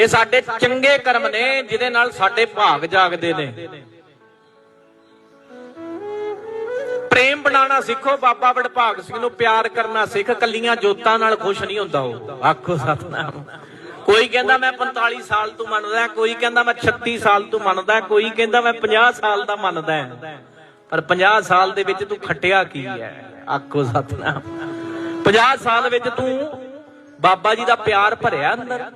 ਇਹ ਸਾਡੇ ਚੰਗੇ ਕਰਮ ਨੇ, ਜਿਹਦੇ ਨਾਲ ਸਾਡੇ ਭਾਗ ਜਾਗਦੇ ਨੇ। ਪ੍ਰੇਮ ਬਣਾਉਣਾ ਸਿੱਖੋ, ਬਾਬਾ ਵਡਭਾਗ ਸਿੰਘ ਨੂੰ ਪਿਆਰ ਕਰਨਾ ਸਿੱਖ, ਕੱਲੀਆਂ ਜੋਤਾਂ ਨਾਲ ਖੁਸ਼ ਨਹੀਂ ਹੁੰਦਾ ਉਹ। ਆਖੋ ਸਤਨਾਮ। ਕੋਈ ਕਹਿੰਦਾ ਮੈਂ 45 ਸਾਲ ਤੋਂ ਮੰਨਦਾ, ਕੋਈ ਕਹਿੰਦਾ ਮੈਂ 36 ਸਾਲ ਤੋਂ ਮੰਨਦਾ, ਕੋਈ ਕਹਿੰਦਾ ਮੈਂ 50 ਸਾਲ ਦਾ ਮੰਨਦਾ। ਪਰ 50 ਸਾਲ ਦੇ ਵਿੱਚ ਤੂੰ ਖੱਟਿਆ ਕੀ ਹੈ? ਆਖੋ ਸਤਨਾਮ। 50 ਸਾਲ ਵਿੱਚ ਤੂੰ ਬਾਬਾ ਜੀ ਦਾ ਪਿਆਰ ਭਰਿਆ ਅੰਦਰ।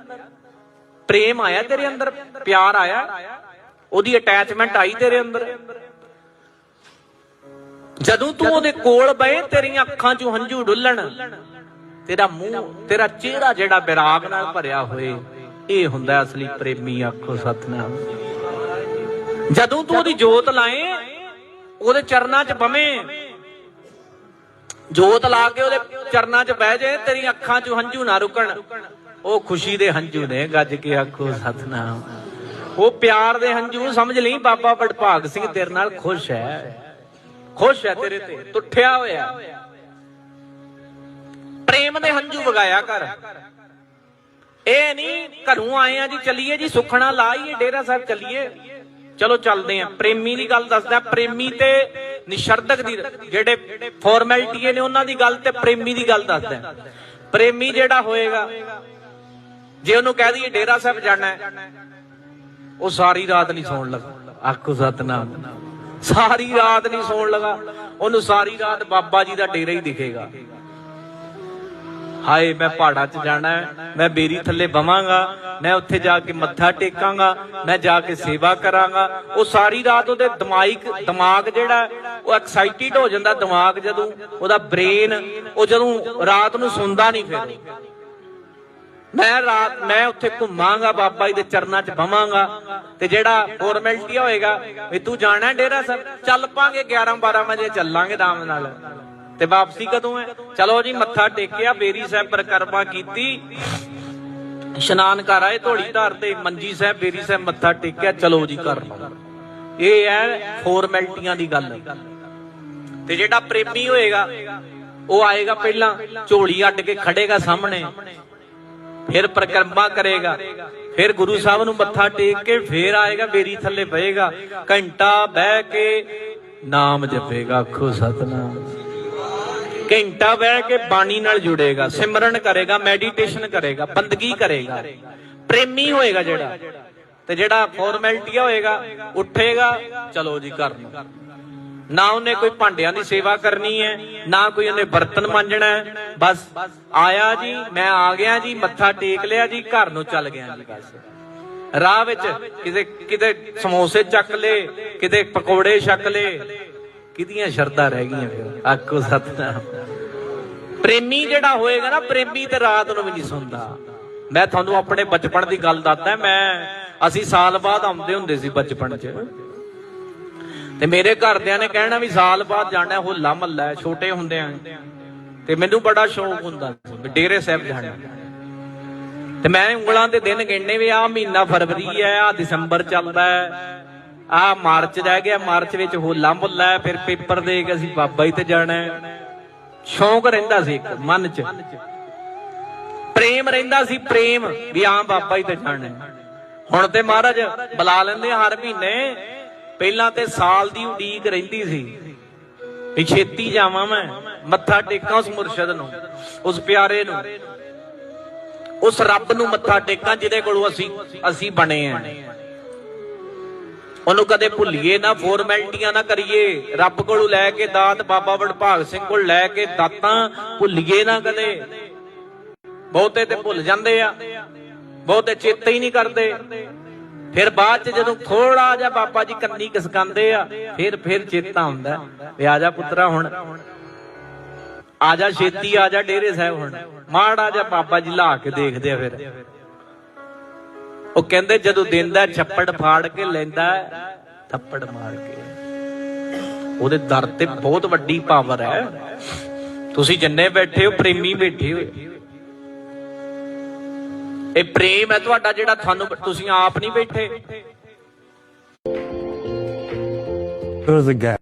ਪ੍ਰੇਮ ਆਇਆ ਤੇਰੇ ਅੰਦਰ? ਪਿਆਰ ਆਇਆ? ਉਹਦੀ ਅਟੈਚਮੈਂਟ ਆਈ ਤੇਰੇ ਅੰਦਰ? ਜਦੋਂ ਤੂੰ ਉਹਦੇ ਕੋਲ ਬਏ ਤੇਰੀਆਂ ਅੱਖਾਂ 'ਚੋਂ ਹੰਝੂ ਡੁੱਲਣ, ਤੇਰਾ ਮੂੰਹ, ਤੇਰਾ ਚਿਹਰਾ ਜਿਹੜਾ ਵਿਰਾਗ ਨਾਲ ਭਰਿਆ ਹੋਏ, ਇਹ ਹੁੰਦਾ ਅਸਲੀ ਪ੍ਰੇਮੀ ਆਖੋ ਸਤਨਾਮ। ਜਦੋਂ ਤੂੰ ਉਹਦੀ ਜੋਤ ਲਾਏ, ਉਹਦੇ ਚਰਨਾਂ 'ਚ ਬਵੇਂ, ਜੋਤ ਲਾ ਕੇ ਉਹਦੇ ਚਰਨਾਂ 'ਚ ਬਹਿ ਜਾਏ, ਤੇਰੀਆਂ ਅੱਖਾਂ ਚ ਹੰਝੂ ਨਾ ਰੁਕਣ। ਉਹ ਖੁਸ਼ੀ ਦੇ ਹੰਝੂ ਨੇ, ਗੱਜ ਕੇ ਆਖੋ, ਸਤਨਾਮ। ਉਹ ਪਿਆਰ ਦੇ ਹੰਝੂ, ਸਮਝ ਲਈ ਬਾਬਾ ਵਡਭਾਗ ਸਿੰਘ ਤੇਰੇ ਨਾਲ ਖੁਸ਼ ਹੈ। ਖੁਸ਼ ਹੈ ਤੇਰੇ ਤੇ ਟੁੱਟਿਆ ਹੋਇਆ। ਪ੍ਰੇਮ ਦੇ ਹੰਝੂ ਵਗਾਇਆ ਕਰ। ਇਹ ਨਹੀਂ ਘਰੋਂ ਆਏ ਆ ਜੀ, ਚੱਲੀਏ ਜੀ, ਸੁਖਣਾ ਲਾਈਏ, ਡੇਰਾ ਸਾਹਿਬ ਚੱਲੀਏ। ਚਲੋ ਚੱਲਦੇ ਆ, ਪ੍ਰੇਮੀ ਦੀ ਗੱਲ ਦੱਸਦਾ, ਪ੍ਰੇਮੀ ਤੇ ਨਿਸ਼ਰਦਕ ਦੀ ਜਿਹੜੇ ਫਾਰਮੈਲਿਟੀ ਨੇ, ਉਹਨਾਂ ਦੀ ਗੱਲ ਤੇ ਪ੍ਰੇਮੀ ਦੀ ਗੱਲ ਦੱਸਦਾ। ਪ੍ਰੇਮੀ ਜਿਹੜਾ ਹੋਏਗਾ ਜੇ ਉਹਨੂੰ ਕਹਿ ਦਈਏ ਡੇਰਾ ਸਾਹਿਬ ਜਾਣਾ ਹੈ, ਉਹ ਸਾਰੀ ਰਾਤ ਨਹੀਂ ਸੌਣ ਲੱਗਾ। ਆਖੋ ਸਤਨਾਮ। ਸਾਰੀ ਰਾਤ ਨਹੀਂ ਸੌਣ ਲਗਾ। ਉਹਨੂੰ ਸਾਰੀ ਰਾਤ ਬਾਬਾ ਜੀ ਦਾ ਡੇਰਾ ਹੀ ਦਿਖੇਗਾ। ਹਾਏ, ਮੈਂ ਪਹਾੜਾਂ 'ਚ ਜਾਣਾ ਮੈਂ ਬੇਰੀ ਥੱਲੇ ਬਵਾਂਗਾ, ਮੈਂ ਉੱਥੇ ਜਾ ਕੇ ਮੱਥਾ ਟੇਕਾਂਗਾ, ਮੈਂ ਜਾ ਕੇ ਸੇਵਾ ਕਰਾਂਗਾ। ਉਹ ਸਾਰੀ ਰਾਤ ਉਹਦੇ ਦਿਮਾਗ ਦਿਮਾਗ ਜਿਹੜਾ ਉਹ ਐਕਸਾਈਟਿਡ ਹੋ ਜਾਂਦਾ ਦਿਮਾਗ ਜਦੋਂ ਉਹਦਾ ਬ੍ਰੇਨ ਉਹ ਜਦੋਂ ਰਾਤ ਨੂੰ ਸੌਂਦਾ ਨਹੀਂ ਫਿਰ। ਮੈਂ ਰਾਤ, ਮੈਂ ਉੱਥੇ ਘੁੰਮਾਂਗਾ, ਬਾਬਾ ਜੀ ਦੇ ਚਰਨਾਂ 'ਚ ਬਵਾਂਗਾ ਤੇ ਜਿਹੜਾ ਫਾਰਮੈਲਿਟੀ ਹੋਏਗਾ, ਵੀ ਤੂੰ ਜਾਣਾ ਡੇਰਾ ਸਾਹਿਬ, ਚੱਲ ਪਾਂਗੇ 11 12 ਵਜੇ ਚੱਲਾਂਗੇ ਆਰਾਮ ਨਾਲ। ਤੇ ਵਾਪਸੀ ਕਦੋਂ ਹੈ? ਚਲੋ ਜੀ, ਮੱਥਾ ਟੇਕਿਆ, ਬੇਰੀ ਸਾਹਿਬ ਪ੍ਰਕਰਮਾ ਕੀਤੀ। ਇਸ਼ਨਾਨ ਕਰ ਆਏ ਧੋੜੀ ਧਾਰ ਤੇ ਮੰਜੀ ਸਾਹਿਬ, ਬੇਰੀ ਸਾਹਿਬ ਮੱਥਾ ਟੇਕਿਆ, ਚਲੋ ਜੀ ਕਰ ਲਓ ਇਹ ਹੈ ਫਾਰਮੈਲਿਟੀਆਂ ਦੀ ਗੱਲ। ਤੇ ਜਿਹੜਾ ਪ੍ਰੇਮੀ ਹੋਏਗਾ, ਉਹ ਆਏਗਾ ਪਹਿਲਾਂ, ਝੋਲੀ ਅੱਡ ਕੇ ਖੜੇਗਾ ਸਾਹਮਣੇ। ਫਿਰ ਪ੍ਰਕਰਮਾ ਕਰੇਗਾ। ਫਿਰ ਗੁਰੂ ਸਾਹਿਬ ਨੂੰ ਮੱਥਾ ਟੇਕ ਕੇ ਫਿਰ ਆਏਗਾ, ਬੇਰੀ ਥੱਲੇ ਬਹੇਗਾ ਘੰਟਾ ਬਹਿ ਕੇ ਨਾਮ ਜਪੇਗਾ, ਆਖੋ ਸਤਨਾਮ। ਘੰਟਾ ਬਹਿ ਕੇ ਬਾਣੀ ਨਾਲ ਜੁੜੇਗਾ, ਸਿਮਰਨ ਕਰੇਗਾ, ਮੈਡੀਟੇਸ਼ਨ ਕਰੇਗਾ, ਬੰਦਗੀ ਕਰੇਗਾ। ਪ੍ਰੇਮੀ ਹੋਏਗਾ ਜਿਹੜਾ। ਤੇ ਜਿਹੜਾ ਫਾਰਮੈਲਿਟੀ ਹੋਏਗਾ, ਉੱਠੇਗਾ, ਚਲੋ ਜੀ ਘਰ ਨੂੰ। ਨਾ ਉਹਨੇ ਕੋਈ ਭਾਂਡਿਆਂ ਦੀ ਸੇਵਾ ਕਰਨੀ ਹੈ, ਨਾ ਕੋਈ ਉਹਨੇ ਬਰਤਨ ਮਾਂਜਣਾ ਹੈ। ਬਸ ਆਇਆ ਜੀ, ਮੈਂ ਆ ਗਿਆ ਜੀ, ਮੱਥਾ ਟੇਕ ਲਿਆ ਜੀ, ਘਰ ਨੂੰ ਚੱਲ ਗਿਆ ਜੀ ਬਸ। ਰਾਹ ਵਿੱਚ ਕਿਤੇ ਕਿਤੇ ਸਮੋਸੇ ਚੱਕ ਲੇ ਕਿਤੇ ਪਕੌੜੇ ਛਕ ਲੇ ਕਿਹਦੀਆਂ ਸ਼ਰਤਾਂ ਰਹਿ ਗਈਆਂ ਫਿਰ? ਆਖੋ ਸਤਨਾਮ। ਪ੍ਰੇਮੀ ਜਿਹੜਾ ਹੋਏਗਾ ਨਾ, ਪ੍ਰੇਮੀ ਤੇ ਰਾਤ ਨੂੰ ਵੀ ਨਹੀਂ ਸੌਂਦਾ। ਮੈਂ ਤੁਹਾਨੂੰ ਆਪਣੇ ਬਚਪਨ ਦੀ ਗੱਲ ਦੱਸਦਾ, ਮੈਂ, ਅਸੀਂ ਸਾਲ ਬਾਅਦ ਆਉਂਦੇ ਹੁੰਦੇ ਸੀ ਬਚਪਨ 'ਚ। ਤੇ ਮੇਰੇ ਘਰਦਿਆਂ ਨੇ ਕਹਿਣਾ ਵੀ ਸਾਲ ਬਾਅਦ ਜਾਣਾ ਹੋਲਾ ਮਹੱਲਾ ਛੋਟੇ ਹੁੰਦੇ ਆ। ਤੇ ਮੈਨੂੰ ਬੜਾ ਸ਼ੌਂਕ ਹੁੰਦਾ ਸੀ ਡੇਰੇ ਸਾਹਿਬ ਜਾਣਾ। ਤੇ ਮੈਂ ਉਂਗਲਾਂ ਦੇ ਦਿਨ ਗਿਣਨੇ ਵੀ ਆ ਮਹੀਨਾ ਫਰਵਰੀ ਹੈ ਆ ਦਸੰਬਰ ਚੱਲਦਾ ਹੈ। ਆ ਮਾਰਚ ਰਹਿ ਗਿਆ, ਮਾਰਚ ਵਿੱਚ ਹੋਲਾ ਮਹੱਲਾ ਫਿਰ ਪੇਪਰ ਦੇ ਕੇ ਅਸੀਂ ਬਾਬਾ ਹੀ ਤੇ ਜਾਣਾ ਹੈ। ਸ਼ੌਂਕ ਰਹਿੰਦਾ ਸੀ ਇੱਕ, ਮਨ 'ਚ। ਪ੍ਰੇਮ ਰਹਿੰਦਾ ਸੀ, ਪ੍ਰੇਮ ਵੀ ਆ ਬਾਬਾ ਜੀ ਤੇ ਜਾਣਾ ਹੁਣ ਤੇ ਮਹਾਰਾਜ ਬੁਲਾ ਲੈਂਦੇ ਆ ਹਰ ਮਹੀਨੇ। ਪਹਿਲਾਂ ਤੇ ਸਾਲ ਦੀ ਉਡੀਕ ਰਹਿੰਦੀ ਸੀ ਵੀ ਛੇਤੀ ਜਾਵਾਂ ਮੈਂ, ਮੱਥਾ ਟੇਕਾਂ ਉਸ ਮੁਰਸ਼ਿਦ ਨੂੰ, ਉਸ ਪਿਆਰੇ ਨੂੰ, ਉਸ ਰੱਬ ਨੂੰ ਮੱਥਾ ਟੇਕਾਂ ਜਿਹਦੇ ਕੋਲੋਂ ਅਸੀਂ ਅਸੀਂ ਬਣੇ ਆ। ਉਹਨੂੰ ਕਦੇ ਭੁੱਲੀਏ ਨਾ ਫਾਰਮੈਲਿਟੀਆਂ ਨਾ ਕਰੀਏ, ਰੱਬ ਕੋਲੋਂ ਲੈ ਕੇ ਦਾਤ ਬਾਬਾ ਵਡਭਾਗ ਸਿੰਘ ਕੋਲ ਲੈ ਕੇ ਦਾਤਾਂ ਭੁੱਲੀਏ ਨਾ ਕਦੇ। ਬਹੁਤੇ ਤੇ ਭੁੱਲ ਜਾਂਦੇ ਆ, ਬਹੁਤੇ ਚੇਤੇ ਹੀ ਨਹੀਂ ਕਰਦੇ। ਫਿਰ ਬਾਅਦ ਚ ਜਦੋਂ ਥੋੜਾ ਜਿਹਾ ਬਾਬਾ ਜੀ ਕੰਨੀ ਕਿਸਕਾਂਦੇ ਆ, ਫਿਰ ਫਿਰ ਚੇਤਾ ਹੁੰਦਾ ਵੀ ਆ ਜਾ ਪੁੱਤਰਾ ਹੁਣ। ਆ ਜਾ ਛੇਤੀ, ਆ ਜਾ ਡੇਰੇ ਸਾਹਿਬ ਹੁਣ। ਮਾੜਾ ਜਿਹਾ ਬਾਬਾ ਜੀ ਲਾ ਕੇ ਦੇਖਦੇ ਆ ਫਿਰ। ਉਹ ਕਹਿੰਦੇ ਜਦੋਂ ਦਿੰਦਾ ਛੱਪੜ ਫਾੜ ਕੇ ਲੈਂਦਾ ਥੱਪੜ ਮਾਰ ਕੇ। ਉਹਦੇ ਦਰ ਤੇ ਬਹੁਤ ਵੱਡੀ ਪਾਵਰ ਹੈ। ਤੁਸੀਂ ਜਿੰਨੇ ਬੈਠੇ ਹੋ, ਪ੍ਰੇਮੀ ਬੈਠੇ ਹੋ ਇਹ ਪ੍ਰੇਮ ਹੈ ਤੁਹਾਡਾ ਜਿਹੜਾ ਤੁਹਾਨੂੰ ਤੁਸੀਂ ਆਪ ਨਹੀਂ ਬੈਠੇ There was a guy.